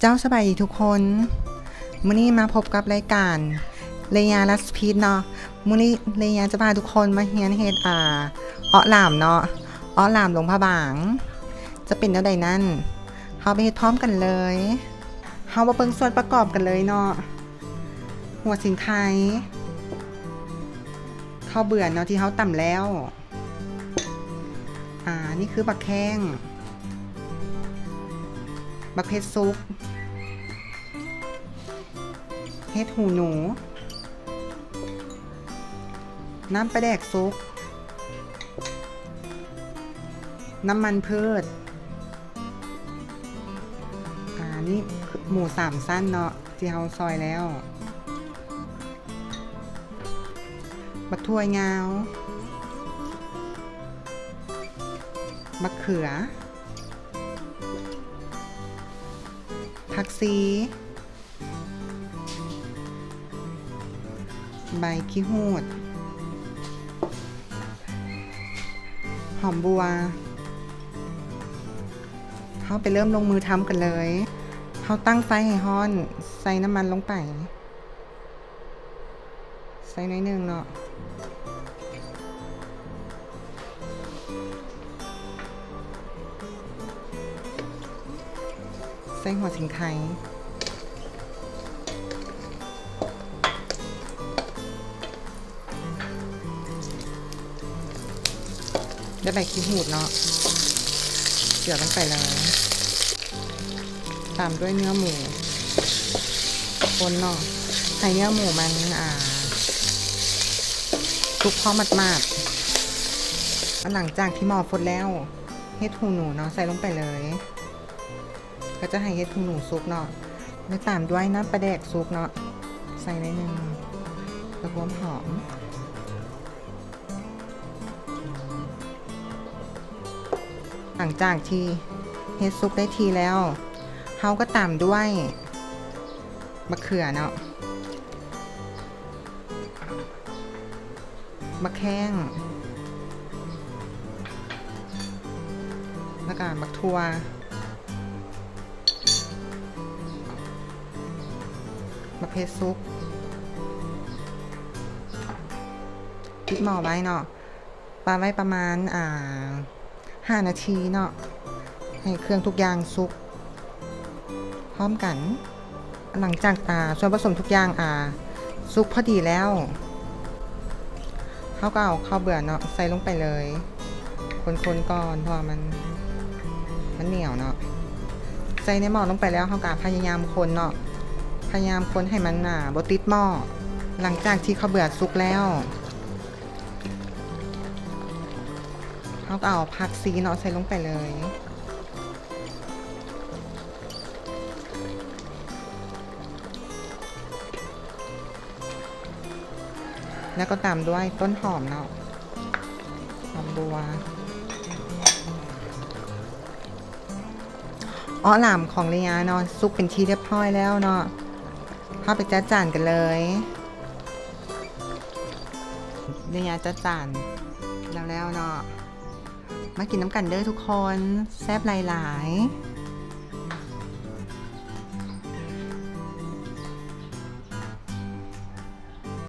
เจ้าสบายดีทุกคนมื้อนี้มาพบกับรายการเลยาลัสพีดเนาะมื้อนี้เลยาจะพาทุกคนมาเฮียนเฮดอ่าอ้อหลามเนาะอ้อหลามหลวงพระบาง จะเป็นแนวใดนั่นเฮาไปเฮ็ดพร้อมกันเลยเฮามาเบิ่งส่วนประกอบกันเลยเนาะหัวสิงไทยข้าวเบื่อเนาะที่เฮาต่ำแล้ว อ่านี่คือบักแข้ง บักเพชรซุปเฮ็ดหูหนู น้ำปลาแดกซุปน้ำมันพืช อ่า นี่หมูสามสั้นเนาะที่เราซอยแล้วบักถ้วยงาวบักเขือ ผักซีใบขี้หูด หอมบัว เขาไปเริ่มลงมือทำกันเลย เขาตั้งไฟให้ฮ้อน ใส่น้ำมันลงไป ใส่น้อยหนึ่งเนาะ ส่หัวสิงไคได้ใบขี้หูดเนาะเกี่ยวลงไปเลยตามด้วยเนื้อหมูคนเนาะให้เนื้อหมูมันอ่าทุกพอมัดมาดๆหลังจากที่หมอฟดแล้วเฮ็ดหูหนูเนาะใส่ลงไปเลย ก็จะให้เฮ็ดถุงหนูซุปเนาะแล้วตามด้วยน้ำปลาแดกซุปเนาะใส่ในหนึ่งกระพวมหอมหลังจากที่เฮ็ดซุปได้ทีแล้วเฮาก็ตามด้วยมะเขือเนาะมะแข้งแล้วก็มะทั่ว ประเภทซุปปิดหม้อไว้เนาะปลาไว้ประมาณอ่าห้านาทีเนาะให้เครื่องทุกอย่างสุก พร้อมกัน หลังจากอ่าส่วนผสมทุกอย่างอ่าสุกพอดีแล้วเขาก็เอาข้าวเบื่อเนาะใส่ลงไปเลย คนๆก่อนเพราะมัน มันเหนียวเนาะใส่ในหม้อลงไปแล้วเขาก็พยายามคนเนาะ พยายามคนให้มันหนาบติดหม้อ หลังจากที่เขาเบื่อสุกแล้วเขาเอาผักซีเนาะใส่ลงไปเลย แล้วก็ตามด้วยต้นหอมเนาะหอมบัวอ้อหลามของเรียเนาะซุกเป็นทีเรียบร้อยแล้วเนาะ เข้าไปจ้าจานกันเลยเรียจ้าจานแล้วแล้วเนาะมากินน้ำกันเด้อทุกคน แซ่บหลายๆ